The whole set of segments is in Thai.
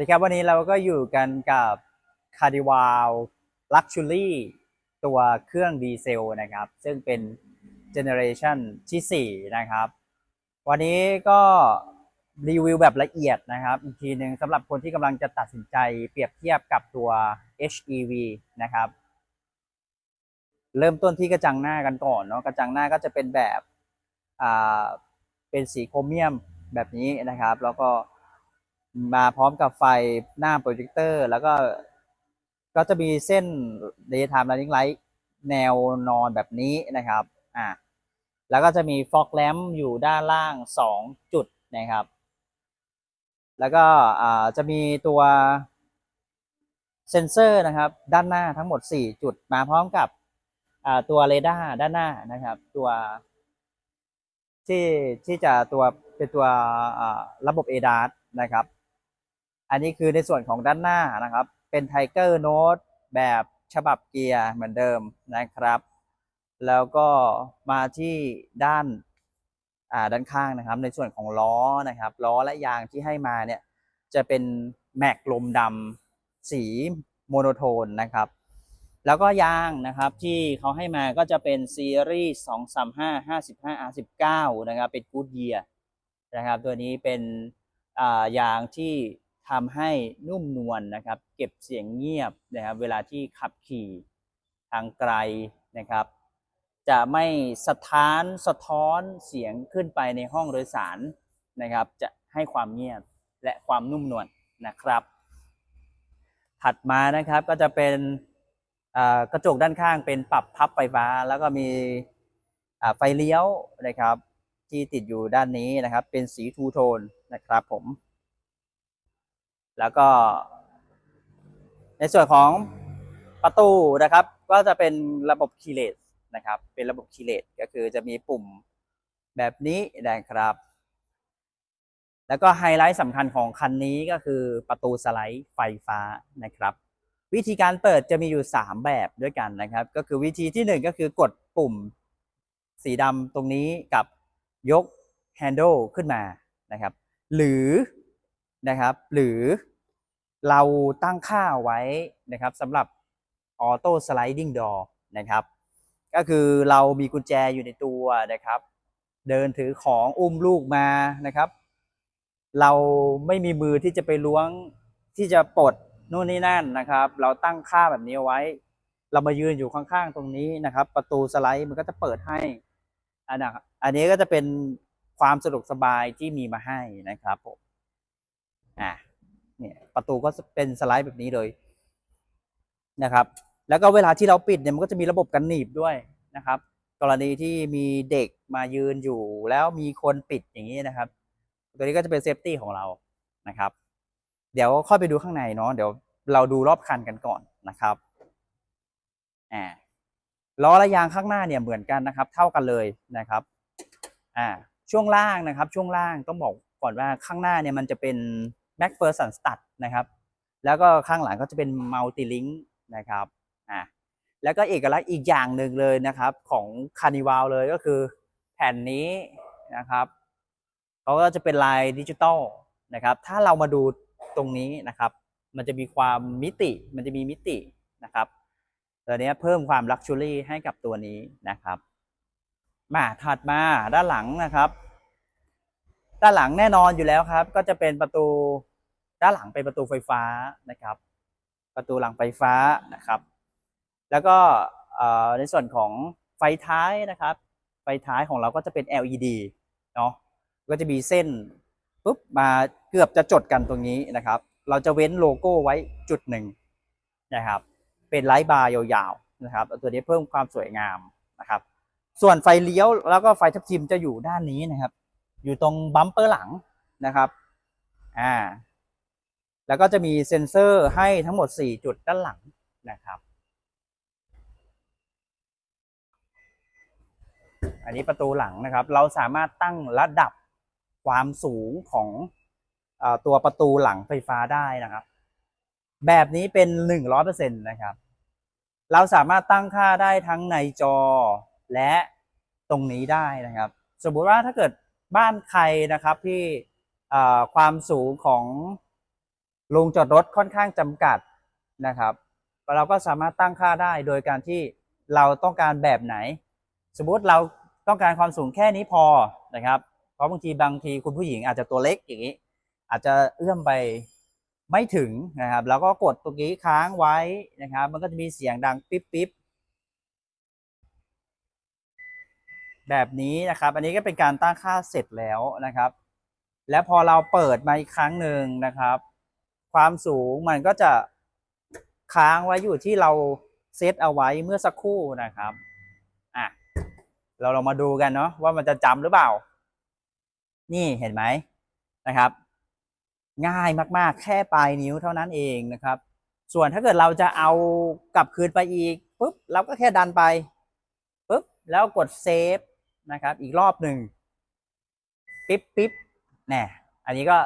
ดีครับวันนี้เราก็อยู่กันกับ c a r d i v a l Luxury ตัวเครื่องดีเซลนะครับ ซึ่งเป็นเจเนอเรชันที่ 4 นะครับ วันนี้ก็รีวิวแบบละเอียดนะครับ อีกทีหนึ่งสำหรับคนที่กำลังจะตัดสินใจเปรียบเทียบกับตัว HEV นะครับ เริ่มต้นที่กระจังหน้ากันก่อนเนาะกระจังหน้าก็จะเป็นแบบอ่าเป็นสีโครเมียมแบบนี้นะครับ แล้วก็ มาพร้อมกับไฟหน้าโปรเจคเตอร์ แล้วก็ก็จะมีเส้น daytime running light แนวนอนแบบนี้นะครับอ่าแล้วก็จะมีฟอกแลมอยู่ด้านล่าง 2 จุดนะครับ แล้วก็อ่าจะมีตัวเซนเซอร์นะครับ ด้านหน้าทั้งหมด 4 จุดมาพร้อมกับอ่าตัวเรดาร์ด้านหน้านะครับ ตัวที่ที่จะตัวเป็นตัวอ่าระบบ ADAS นะครับ อันนี้คือในส่วนของด้านหน้านะครับ เป็น Tiger Note แบบฉบับเกียร์เหมือนเดิมนะครับ แล้วก็มาที่ด้านอ่าด้านข้างนะครับ ในส่วนของล้อนะครับล้อและยางที่ให้มาเนี่ยจะเป็นแม็กลมดำสีโมโนโทนนะครับ แล้วก็ยางนะครับที่เขาให้มาก็จะเป็นซีรีส์2 3 5 55 R19 นะครับเป็นกูดเยียนะครับ ตัวนี้เป็นายางที่ ทำให้นุ่มนวลนะครับ เก็บเสียงเงียบนะครับ เวลาที่ขับขี่ทางไกลนะครับ จะไม่สะท้านสะท้อนเสียงขึ้นไปในห้องโดยสารนะครับ จะให้ความเงียบและความนุ่มนวลนะครับ ถัดมานะครับก็จะเป็นกระจกด้านข้างเป็นปรับพับไฟฟ้า แล้วก็มีไฟเลี้ยวนะครับ ที่ติดอยู่ด้านนี้นะครับ เป็นสีทูโทนนะครับผม แล้วก็ ในส่วนของประตูนะครับ ก็จะเป็นระบบคีเลสนะครับ เป็นระบบคีเลสก็คือจะมีปุ่มแบบนี้นะครับ แล้วก็ไฮไลท์สำคัญของคันนี้ก็คือประตูสไลด์ไฟฟ้านะครับ วิธีการเปิดจะมีอยู่ 3 แบบด้วยกันนะครับ ก็คือวิธีที่ 1 ก็คือกดปุ่มสีดำตรงนี้กับยก handle ขึ้นมานะครับ หรือนะครับ หรือ เราตั้งค่าไว้นะครับสำหรับ auto sliding door นะครับ ก็คือเรามีกุญแจอยู่ในตัวนะครับ เดินถือของอุ้มลูกมานะครับ เราไม่มีมือที่จะไปล้วงที่จะปลดนู่นนี่นั่นนะครับ เราตั้งค่าแบบนี้ไว้ เรามายืนอยู่ข้างๆตรงนี้นะครับ ประตูสไลด์มันก็จะเปิดให้อันนะอันนี้ก็จะเป็นความสะดวกสบายที่มีมาให้นะครับผมอะ เนี่ยประตูก็เป็นสไลด์แบบนี้เลยนะครับ แล้วก็เวลาที่เราปิดเนี่ยมันก็จะมีระบบกันหนีบด้วยนะครับ กรณีที่มีเด็กมายืนอยู่ แล้วมีคนปิดอย่างนี้นะครับ ตัวนี้ก็จะเป็นเซฟตี้ของเรานะครับ เดี๋ยวค่อยไปดูข้างในเนาะเดี๋ยวเราดูรอบคันกันก่อนนะครับอ่าล้อและยางข้างหน้าเนี่ยเหมือนกันนะครับ เท่ากันเลยนะครับอ่าช่วงล่างนะครับ ช่วงล่างต้องบอกก่อนว่าข้างหน้าเนี่ยมันจะเป็น Mac f e r s o n Stud นะครับ แล้วก็ข้างหลังก็จะเป็น Multi Link นะครับอ่าแล้วก็เอกลักษณ์อีกอย่างหนึ่งเลยนะครับ ของ Carnival เลยก็คือแผ่นนี้นะครับเขาก็จะเป็นลายดิจิตอลนะครับ ถ้าเรามาดูตรงนี้นะครับ มันจะมีความมิติ มันจะมีมิตินะครับตัวนี้เพิ่มความลักชัวรี่ให้กับตัวนี้นะครับ มาถัดมาด้านหลังนะครับ ด้านหลังแน่นอนอยู่แล้วครับ ก็จะเป็นประตู ด้านหลังเป็นประตูไฟฟ้านะครับ ประตูหลังไฟฟ้านะครับ แล้วก็ในส่วนของไฟท้ายนะครับ ไฟท้ายของเราก็จะเป็น LED เนาะก็จะมีเส้นปุ๊บมาเกือบจะจดกันตรงนี้นะครับ เราจะเว้นโลโก้ไว้จุดหนึ่งนะครับ เป็นไลท์บาร์ยาวๆนะครับตัวนี้เพิ่มความสวยงามนะครับ ส่วนไฟเลี้ยวแล้วก็ไฟทับทิมจะอยู่ด้านนี้นะครับ อยู่ตรงบัมเปอร์หลังนะครับ อ่า แล้วก็จะมีเซ็นเซอร์ให้ทั้งหมด 4 จุดด้านหลังนะครับ อันนี้ประตูหลังนะครับ เราสามารถตั้งระดับความสูงของอตัวประตูหลังไฟฟ้าได้นะครับ แบบนี้เป็นหนึ่งร้อยเปอร์เซ็นต์นะครับ เราสามารถตั้งค่าได้ทั้งในจอและตรงนี้ได้นะครับ สมมุติว่าถ้าเกิดบ้านใครนะครับที่ความสูงของ ลงจอดรถค่อนข้างจำกัดนะครับเราก็สามารถตั้งค่าได้โดยการที่เราต้องการแบบไหน สมมติเราต้องการความสูงแค่นี้พอนะครับ เพราะบางทีบางทีคุณผู้หญิงอาจจะตัวเล็กอย่างนี้ อาจจะเอื้อมไปไม่ถึงนะครับแล้วก็กดตรงนี้ค้างไว้นะครับ มันก็จะมีเสียงดังปิ๊บปิ๊บแบบนี้นะครับ อันนี้ก็เป็นการตั้งค่าเสร็จแล้วนะครับ แล้วพอเราเปิดมาอีกครั้งหนึ่งนะครับ ความสูงมันก็จะค้างไว้อยู่ที่เราเซตเอาไว้เมื่อสักครู่นะครับอะเราลองมาดูกันเนาะว่ามันจะจำหรือเปล่า นี่เห็นไหมนะครับ ง่ายมากๆ แค่ปลายนิ้วเท่านั้นเองนะครับ ส่วนถ้าเกิดเราจะเอากลับคืนไปอีกปุ๊บเราก็แค่ดันไปปุ๊บแล้วกดเซฟนะครับ อีกรอบหนึ่งปิ๊บปิ๊บแน่อันนี้ก็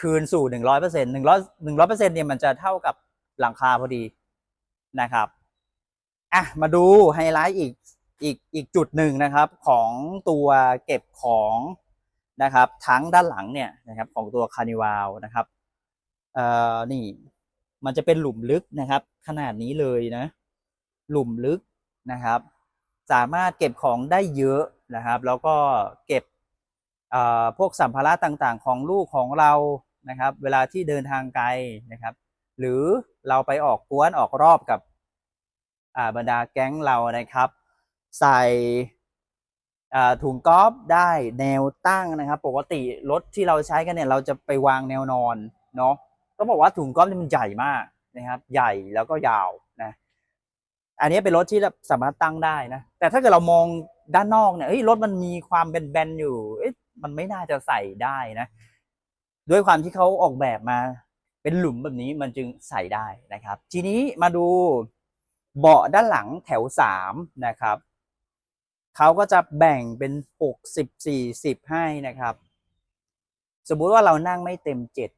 คืนสู่หนึ่งร้อยเปอร์เซ็นต์หนึ่งร้อยหนึ่งร้อยเปอร์เซ็นต์เนี่ยมันจะเท่ากับหลังคาพอดีนะครับอะมาดูไฮไลท์อีกอีกอีกจุดหนึ่งนะครับ ของตัวเก็บของนะครับ ทั้งด้านหลังเนี่ยนะครับของตัวคานิวาลนะครับเอ่อนี่มันจะเป็นหลุมลึกนะครับ ขนาดนี้เลยนะ หลุมลึกนะครับ สามารถเก็บของได้เยอะนะครับ แล้วก็เก็บเอ่อพวกสัมภาระต่างๆ ของลูกของเรา นะครับ เวลาที่เดินทางไกลนะครับ หรือเราไปออกกวนออกรอบกับบรรดาแก๊งเรานะครับ ใส่ถุงกอล์ฟได้แนวตั้งนะครับ ปกติรถที่เราใช้กันเนี่ยเราจะไปวางแนวนอนเนาะต้องบอกว่าถุงกอล์ฟนี่มันใหญ่มากนะครับ ใหญ่แล้วก็ยาวนะอันนี้เป็นรถที่สามารถตั้งได้นะแต่ถ้าเกิดเรามองด้านนอกเนี่ยรถมันมีความแบนๆอยู่มันไม่น่าจะใส่ได้นะ ด้วยความที่เขาออกแบบมาเป็นหลุมแบบนี้มันจึงใส่ได้นะครับ ทีนี้มาดูเบาะด้านหลังแถวสามนะครับเขาก็จะแบ่งเป็นหกสิบสี่สิบให้นะครับ สมมุติว่าเรานั่งไม่เต็มเจ็ด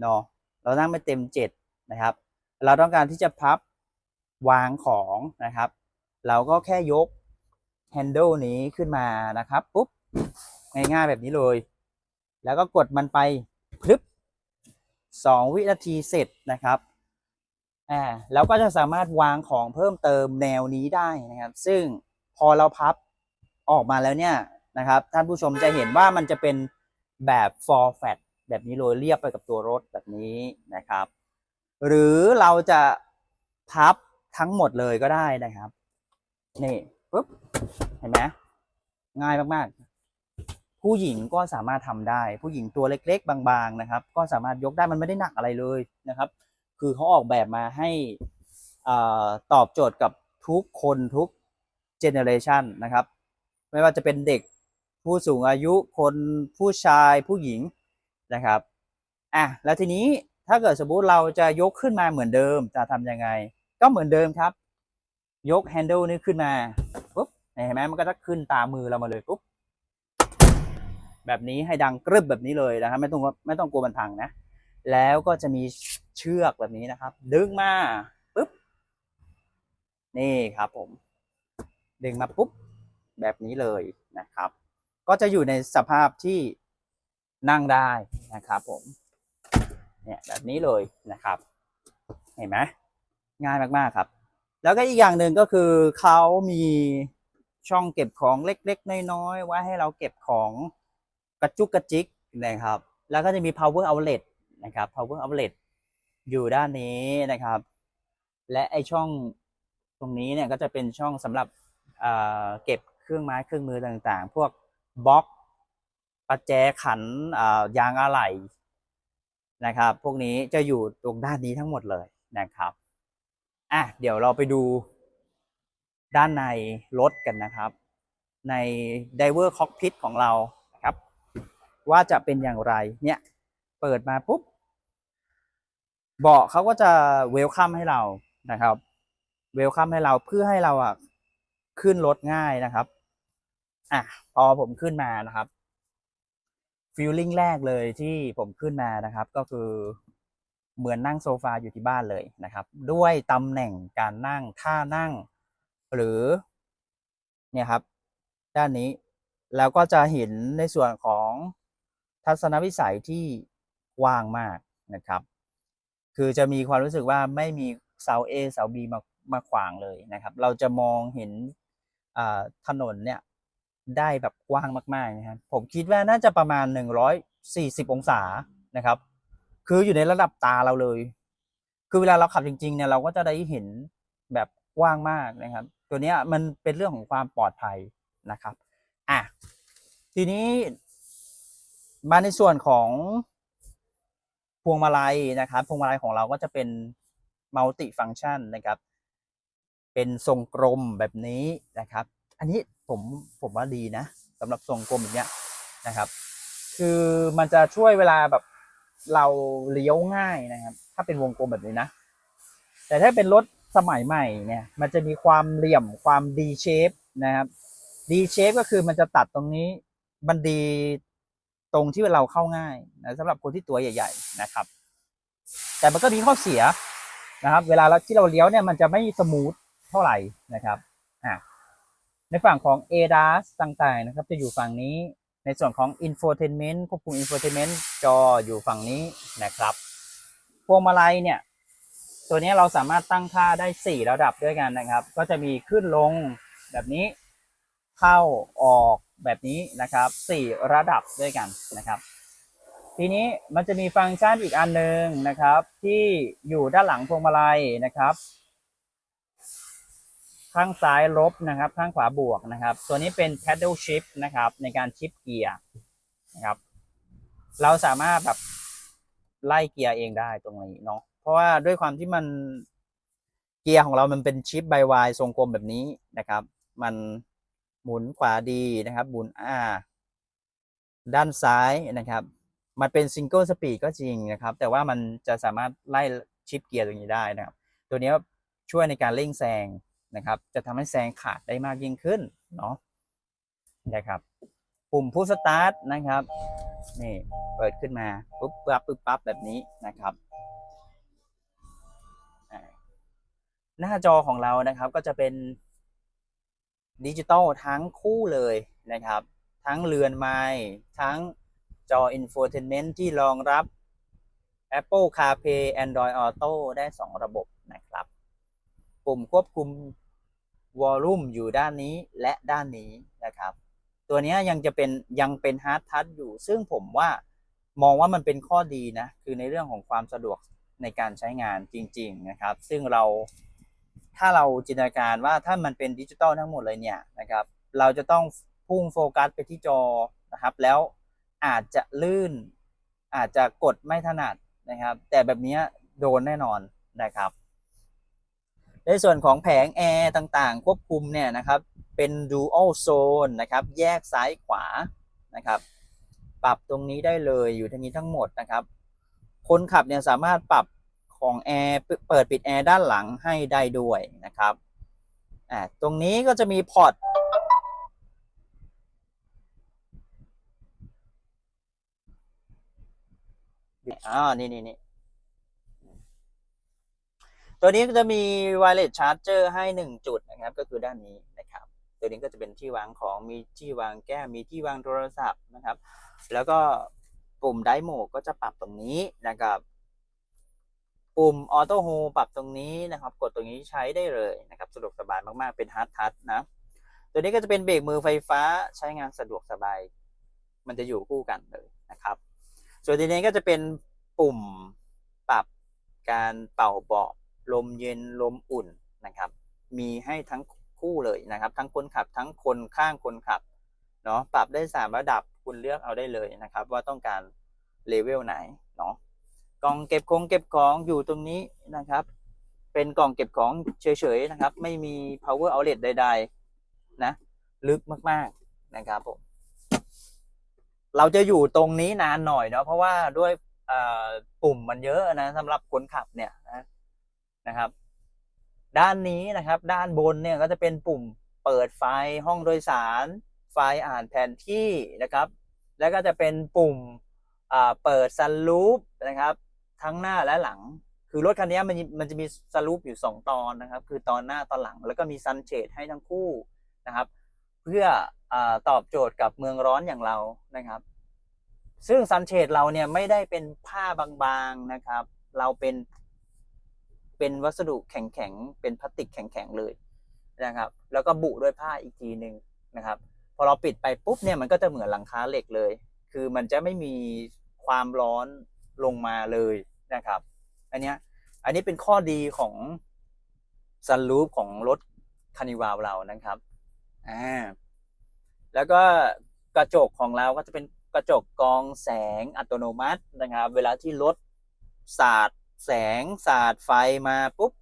เนาะเรานั่งไม่เต็มเจ็ดนะครับ เราต้องการที่จะพับวางของนะครับ เราก็แค่ยก handle นี้ขึ้นมานะครับปุ๊บง่ายๆแบบนี้เลย แล้วก็กดมันไป พลึบสองวินาทีเสร็จนะครับอ่าแล้วก็จะสามารถวางของเพิ่มเติมแนวนี้ได้นะครับ ซึ่งพอเราพับออกมาแล้วเนี่ยนะครับท่านผู้ชมจะเห็นว่ามันจะเป็นแบบ for fat แบบนี้เลยเรียบไปกับตัวรถแบบนี้นะครับ หรือเราจะพับทั้งหมดเลยก็ได้นะครับ นี่ปุ๊บเห็นไหมง่ายมาก ๆ ผู้หญิงก็สามารถทำได้ ผู้หญิงตัวเล็ก ๆ บางๆนะครับ ก็สามารถยกได้มันไม่ได้หนักอะไรเลยนะครับ คือเขาออกแบบมาให้อ่าตอบโจทย์กับทุกคนทุกเจเนอเรชันนะครับ ไม่ว่าจะเป็นเด็กผู้สูงอายุคนผู้ชายผู้หญิงนะครับอะแล้วทีนี้ถ้าเกิดสมมติเราจะยกขึ้นมาเหมือนเดิมจะทำยังไง ก็เหมือนเดิมครับ ยกแฮนเดิลนี้ขึ้นมาปุ๊บเห็นไหมมันก็จะขึ้นตามมือเรามาเลยปุ๊บ แบบนี้ให้ดังกรึบแบบนี้เลยนะครับ ไม่ต้องไม่ต้องกลัวมันพังนะ แล้วก็จะมีเชือกแบบนี้นะครับ ดึงมาปุ๊บนี่ครับผม ดึงมาปุ๊บแบบนี้เลยนะครับ ก็จะอยู่ในสภาพที่นั่งได้นะครับผมเนี่ยแบบนี้เลยนะครับ เห็นไหมง่ายมากๆครับ แล้วก็อีกอย่างหนึ่งก็คือเขามีช่องเก็บของเล็ก ๆ น้อยๆไว้ให้เราเก็บของ กระจุกกระจิกนะครับ แล้วก็จะมี power outlet นะครับ power outlet อยู่ด้านนี้นะครับ และไอช่องตรงนี้เนี่ยก็จะเป็นช่องสำหรับเเก็บเครื่องไม้เครื่องมือต่างๆ พวกบล็อกประแจขันยางอะไหล่นะครับ พวกนี้จะอยู่ตรงด้านนี้ทั้งหมดเลยนะครับอะเดี๋ยวเราไปดูด้านในรถกันนะครับ ใน Diver Cockpit ของเรา ว่าจะเป็นอย่างไร เนี่ย เปิดมาปุ๊บ เบาะเขาก็จะเวลคัมให้เรานะครับ เวลคัมให้เราเพื่อให้เราอะขึ้นรถง่ายนะครับ อะ พอผมขึ้นมานะครับฟีลลิ่งแรกเลยที่ผมขึ้นมานะครับ ก็คือเหมือนนั่งโซฟาอยู่ที่บ้านเลยนะครับ ด้วยตำแหน่งการนั่งท่านั่ง หรือเนี่ยครับ ด้านนี้แล้วก็จะเห็นในส่วนของ ทัศนวิสัยที่กว้างมากนะครับ คือจะมีความรู้สึกว่าไม่มีเสา A เสา B มามาขวางเลยนะครับ เราจะมองเห็นถนนเนี่ยได้แบบกว้างมากๆนะครับผมคิดว่าน่าจะประมาณ 140 องศานะครับ คืออยู่ในระดับตาเราเลย คือเวลาเราขับจริงๆเนี่ยเราก็จะได้เห็นแบบกว้างมากนะครับ ตัวเนี้ยมันเป็นเรื่องของความปลอดภัยนะครับอะทีนี้ มาในส่วนของพวงมาลัยนะครับ พวงมาลัยของเราก็จะเป็นมัลติฟังชันนะครับ เป็นทรงกลมแบบนี้นะครับ อันนี้ผมผมว่าดีนะสำหรับทรงกลมแบบเนี้ยนะครับ คือมันจะช่วยเวลาแบบเราเลี้ยวง่ายนะครับ ถ้าเป็นวงกลมแบบนี้นะ แต่ถ้าเป็นรถสมัยใหม่เนี่ย มันจะมีความเหลี่ยมความ D shape นะครับ D shape ก็คือมันจะตัดตรงนี้มันดี ตรงที่เราเข้าง่ายนะสำหรับคนที่ตัวใหญ่ ๆ นะครับ แต่มันก็มีข้อเสียนะครับ เวลาเราที่เราเลี้ยวเนี่ยมันจะไม่สมูทเท่าไหร่นะครับอะในฝั่งของ ADAS ต่างๆนะครับ จะอยู่ฝั่งนี้ในส่วนของ infotainment ควบคุม infotainment จออยู่ฝั่งนี้นะครับพวงมาลัยเนี่ย ตัวนี้เราสามารถตั้งค่าได้ 4 ระดับด้วยกันนะครับ ก็จะมีขึ้นลงแบบนี้ เข้าออก แบบนี้นะครับ 4 ระดับด้วยกันนะครับ ทีนี้มันจะมีฟังก์ชันอีกอันหนึ่งนะครับ ที่อยู่ด้านหลังพวงมาลัยนะครับ ข้างซ้ายลบนะครับ ข้างขวาบวกนะครับ ตัวนี้เป็น paddle shift นะครับ ในการชิปเกียร์นะครับ เราสามารถแบบไล่เกียร์เองได้ตรงนี้เนาะเพราะว่าด้วยความที่มันเกียร์ของเรามันเป็นชิปไบวายทรงกลมแบบนี้นะครับ มัน หมุนขวาดีนะครับ หมุนอ่าด้านซ้ายนะครับ มันเป็นซิงเกิลสปีดก็จริงนะครับ แต่ว่ามันจะสามารถไล่ชิปเกียร์ตรงนี้ได้นะครับ ตัวนี้ช่วยในการเร่งแซงนะครับ จะทำให้แซงขาดได้มากยิ่งขึ้นเนาะนะครับปุ่มพุชสตาร์ทนะครับนี่เปิดขึ้นมาปุ๊บปั๊บปุ๊บปั๊บแบบนี้นะครับหน้าจอของเรานะครับก็จะเป็น ดิจิตอลทั้งคู่เลยนะครับ ทั้งเรือนไม้ทั้งจอ infotainment ที่รองรับ Apple CarPlay Android Auto ได้ 2 ระบบนะครับ ปุ่มควบคุม Volume อยู่ด้านนี้และด้านนี้นะครับ ตัวนี้ยังจะเป็นยังเป็น Hard Touch อยู่ ซึ่งผมว่ามองว่ามันเป็นข้อดีนะ คือในเรื่องของความสะดวกในการใช้งานจริง ๆ นะครับ ซึ่งเรา ถ้าเราจินตนาการว่าถ้ามันเป็นดิจิตอลทั้งหมดเลยเนี่ยนะครับ เราจะต้องพุ่งโฟกัสไปที่จอนะครับ แล้วอาจจะลื่น อาจจะกดไม่ถนัดนะครับ แต่แบบนี้โดนแน่นอนนะครับ ในส่วนของแผงแอร์ต่างๆ ควบคุมเนี่ยนะครับเป็น dual zone นะครับ แยกซ้ายขวานะครับ ปรับตรงนี้ได้เลยอยู่ทั้งนี้ทั้งหมดนะครับ คนขับเนี่ยสามารถปรับ ของแอร์เปิดปิดแอร์ด้านหลังให้ได้ด้วยนะครับอ่าตรงนี้ก็จะมีพอร์ตอ่านี่นี่นี่ตัวนี้ก็จะมี wireless charger ให้หนึ่งจุดนะครับ ก็คือด้านนี้นะครับ ตัวนี้ก็จะเป็นที่วางของมีที่วางแก้วมีที่วางโทรศัพท์นะครับ แล้วก็ปุ่มไดโหมดก็จะปรับตรงนี้นะครับ ปุ่มออโต้โฮปรับตรงนี้นะครับ กดตรงนี้ใช้ได้เลยนะครับสะดวกสบายมากๆเป็นฮาร์ดทัชนะตัวนี้ก็จะเป็นเบรกมือไฟฟ้าใช้งานสะดวกสบาย มันจะอยู่คู่กันเลยนะครับ ส่วนทีนี้ก็จะเป็นปุ่มปรับการเป่าเบาะลมเย็นลมอุ่นนะครับ มีให้ทั้งคู่เลยนะครับ ทั้งคนขับทั้งคนข้างคนขับเนาะปรับได้สามระดับคุณเลือกเอาได้เลยนะครับ ว่าต้องการเลเวลไหน กล่องเก็บของเก็บของอยู่ตรงนี้นะครับ เป็นกล่องเก็บของเฉยๆนะครับ ไม่มี power outlet ใด ๆ นะ ลึกมากๆนะครับผมเราจะอยู่ตรงนี้นานหน่อยเนาะเพราะว่าด้วยปุ่มมันเยอะนะสำหรับคนขับเนี่ยนะนะครับ ด้านนี้นะครับ ด้านบนเนี่ยก็จะเป็นปุ่มเปิดไฟห้องโดยสาร ไฟอ่านแผนที่นะครับ แล้วก็จะเป็นปุ่มเปิดซันลูปนะครับ ทั้งหน้าและหลัง คือรถคันนี้มันมันจะมีซันลูปอยู่ 2 ตอนนะครับ คือตอนหน้าตอนหลัง แล้วก็มีซันเชดให้ทั้งคู่นะครับ เพื่ออตอบโจทย์กับเมืองร้อนอย่างเรานะครับ ซึ่งซันเชดเราเนี่ยไม่ได้เป็นผ้าบางๆนะครับ เราเป็นเป็นวัสดุแข็งๆ เป็นพลาสติกแข็งๆ เลยนะครับ แล้วก็บุด้วยผ้าอีกทีหนึ่งนะครับ พอเราปิดไปปุ๊บเนี่ยมันก็จะเหมือนหลังคาเหล็กเลย คือมันจะไม่มีความร้อน ลงมาเลยนะครับ อันนี้อันนี้เป็นข้อดีของซันรูฟของรถคานิวาวเรานะครับอ่าแล้วก็กระจกของเราก็จะเป็นกระจกกรองแสงอัตโนมัตินะครับ เวลาที่รถสาดแสงสาดไฟมาปุ๊บ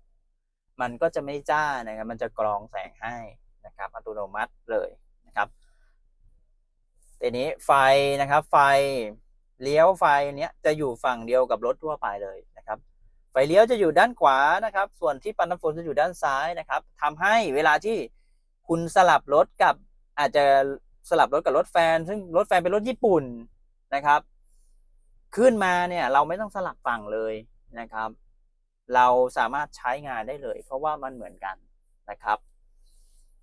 มันก็จะไม่จ้านะครับ มันจะกรองแสงให้นะครับ อัตโนมัติเลยนะครับทีนี้ไฟนะครับไฟ เลี้ยวไฟเนี้ยจะอยู่ฝั่งเดียวกับรถทั่วไปเลยนะครับไฟเลี้ยวจะอยู่ด้านขวานะครับ ส่วนที่ปันน้ำฝนจะอยู่ด้านซ้ายนะครับทำให้เวลาที่คุณสลับรถกับอาจจะสลับรถกับรถแฟน ซึ่งรถแฟนเป็นรถญี่ปุ่นนะครับ ขึ้นมาเนี่ยเราไม่ต้องสลับฝั่งเลยนะครับ เราสามารถใช้งานได้เลย เพราะว่ามันเหมือนกันนะครับ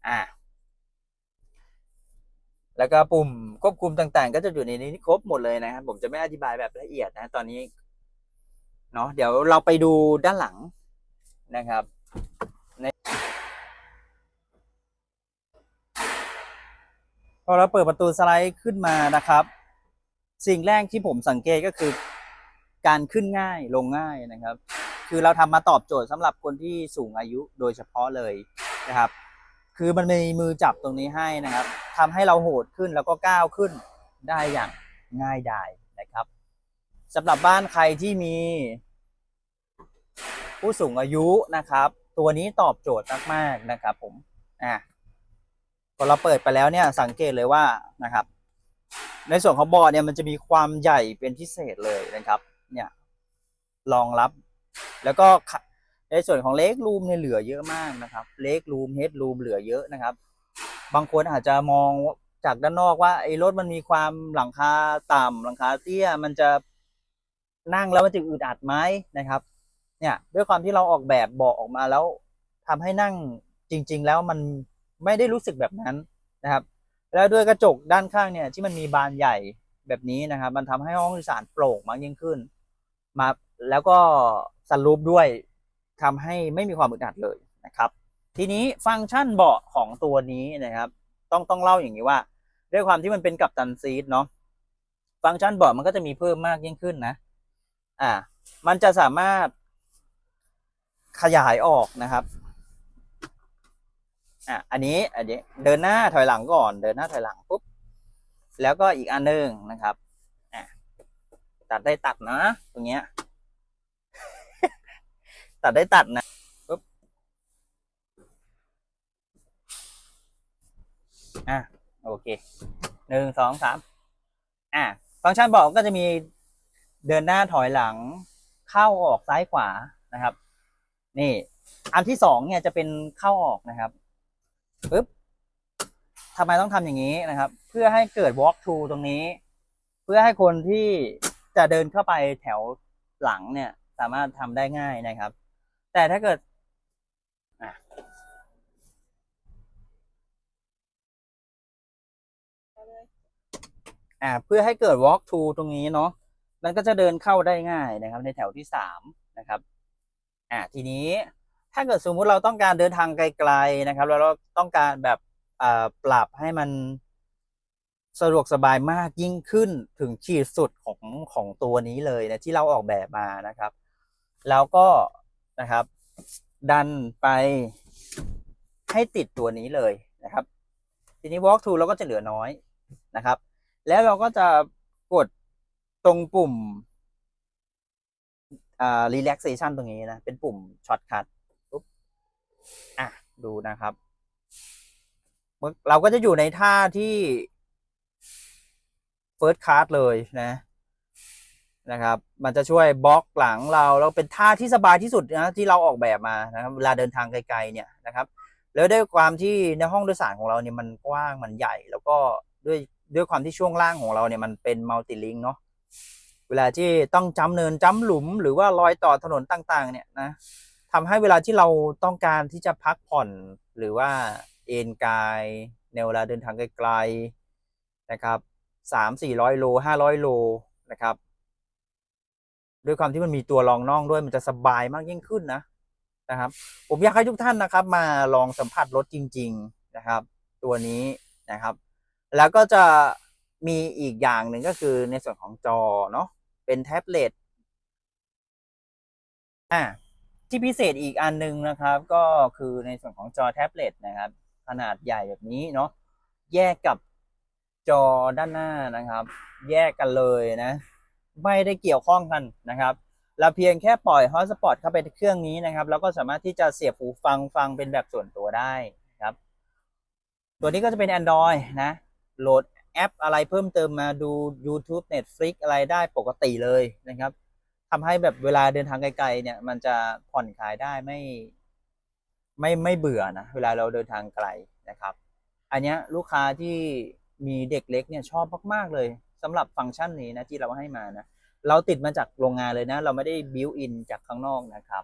อ่า แล้วก็ปุ่มควบคุมต่างๆ ก็จะอยู่ในนี้ครบหมดเลยนะครับผมจะไม่อธิบายแบบละเอียดนะ ตอนนี้เนาะเดี๋ยวเราไปดูด้านหลังนะครับในพอเราเปิดประตูสไลด์ขึ้นมานะครับ สิ่งแรกที่ผมสังเกตก็คือ การขึ้นง่ายลงง่ายนะครับ คือเราทำมาตอบโจทย์สำหรับคนที่สูงอายุโดยเฉพาะเลยนะครับ คือมันมีมือจับตรงนี้ให้นะครับทำให้เราโหดขึ้นแล้วก็ก้าวขึ้นได้อย่างง่ายดายนะครับสำหรับบ้านใครที่มี ผู้สูงอายุนะครับ ตัวนี้ตอบโจทย์มากๆนะครับ ผมอะพอเราเปิดไปแล้วเนี่ยสังเกตเลยว่านะครับ ในส่วนของบอร์ดเนี่ยมันจะมีความใหญ่เป็นพิเศษเลยนะครับ เนี่ยรองรับ แล้วก็ ในส่วนของเล็กรูมเนี่ยเหลือเยอะมากนะครับเล็กรูมเฮดรูมเหลือเยอะนะครับ บางคนอาจจะมองจากด้านนอกว่าไอ้รถมันมีความหลังคาต่ำหลังคาเตี้ยมันจะนั่งแล้วมันจะอึดอัดไหมนะครับ เนี่ยด้วยความที่เราออกแบบเบาะออกมาแล้วทำให้นั่งจริง ๆ แล้วมันไม่ได้รู้สึกแบบนั้นนะครับ แล้วด้วยกระจกด้านข้างเนี่ยที่มันมีบานใหญ่แบบนี้นะครับ มันทำให้ห้องโดยสารโปร่งมากยิ่งขึ้น มาแล้วก็สันรูปด้วย ทำให้ไม่มีความอึดอัดเลยนะครับ ทีนี้ฟังก์ชันเบาะของตัวนี้นะครับ ต้องต้องเล่าอย่างนี้ว่า ด้วยความที่มันเป็นกับตันซีทเนาะฟังก์ชันเบาะมันก็จะมีเพิ่มมากยิ่งขึ้นนะ อ่า มันจะสามารถขยายออกนะครับอะอันนี้อันนี้เดินหน้าถอยหลังก่อน เดินหน้าถอยหลังปุ๊บแล้วก็อีกอันหนึ่งนะครับอะตัดได้ตัดนะตรงเนี้ย ตัดได้ตัดนะปุ๊บอะโอเคหนึ่งสองสามอะฟังก์ชันบอกก็จะมีเดินหน้าถอยหลังเข้าออกซ้ายขวานะครับ นี่ อันที่สองเนี่ยจะเป็นเข้าออกนะครับปึ๊บทำไมต้องทำอย่างนี้นะครับ เพื่อให้เกิด walk to ตรงนี้ เพื่อให้คนที่จะเดินเข้าไปแถวหลังเนี่ย สามารถทำได้ง่ายนะครับ แต่ถ้าเกิดอะอ่าเพื่อให้เกิด walk to ตรงนี้เนาะมันก็จะเดินเข้าได้ง่ายนะครับ ในแถวที่สามนะครับอ่าทีนี้ถ้าเกิดสมมุติเราต้องการเดินทางไกลๆนะครับ แล้วเราต้องการแบบอ่าปรับให้มันสะดวกสบายมากยิ่งขึ้นถึงขีดสุดของของตัวนี้เลยนะที่เราออกแบบมานะครับ แล้วก็ นะครับ ดันไปให้ติดตัวนี้เลยนะครับ ทีนี้ walk to เราก็จะเหลือน้อยนะครับ แล้วเราก็จะกดตรงปุ่มอ่า relaxation ตรงนี้นะ เป็นปุ่มช็อตคัทปุ๊บอะ ดูนะครับเราก็จะอยู่ในท่าที่ first class เลยนะ นะครับ มันจะช่วยบล็อกหลังเราแล้วเป็นท่าที่สบายที่สุดนะที่เราออกแบบมานะครับเวลาเดินทางไกลๆเนี่ยนะครับ แล้วด้วยความที่ในห้องโดยสารของเราเนี่ยมันกว้างมันใหญ่ แล้วก็ด้วยด้วยความที่ช่วงล่างของเราเนี่ยมันเป็นมัลติลิงเนาะเวลาที่ต้องจำเนินจำหลุม หรือว่ารอยต่อถนนต่างๆ เนี่ยนะทำให้เวลาที่เราต้องการที่จะพักผ่อนหรือว่าเอนกายในเวลาเดินทางไกลๆนะครับสามสี่ร้อยโลห้าร้อยโลนะครับ ด้วยความที่มันมีตัวรองน่องด้วยมันจะสบายมากยิ่งขึ้นนะนะครับ ผมอยากให้ทุกท่านนะครับ มาลองสัมผัสรถจริง ๆนะครับ ตัวนี้นะครับ แล้วก็จะมีอีกอย่างหนึ่งก็คือในส่วนของจอเนาะเป็นแท็บเล็ตอ่าที่พิเศษอีกอันหนึงนะครับ ก็คือในส่วนของจอแท็บเล็ตนะครับ ขนาดใหญ่แบบนี้เนาะแยกกับจอด้านหน้านะครับ แยกกันเลยนะ ไม่ได้เกี่ยวข้องกันนะครับเราเพียงแค่ปล่อยฮอตสปอตเข้าไปเครื่องนี้นะครับแล้วก็สามารถที่จะเสียบหูฟังฟังเป็นแบบส่วนตัวได้นะครับ ตัวนี้ก็จะเป็น Android นะ โหลดแอปอะไรเพิ่มเติมมาดู YouTube Netflix อะไรได้ปกติเลยนะครับทำให้แบบเวลาเดินทางไกลๆเนี่ย มันจะผ่อนคลายได้ไม่ไม่ไม่เบื่อนะเวลาเราเดินทางไกลนะครับ อันนี้ลูกค้าที่มีเด็กเล็กเนี่ยชอบมาก ๆ เลย สำหรับฟังก์ชันนี้นะที่เราให้มานะเราติดมาจากโรงงานเลยนะ เราไม่ได้บิวอินจากข้างนอกนะครับ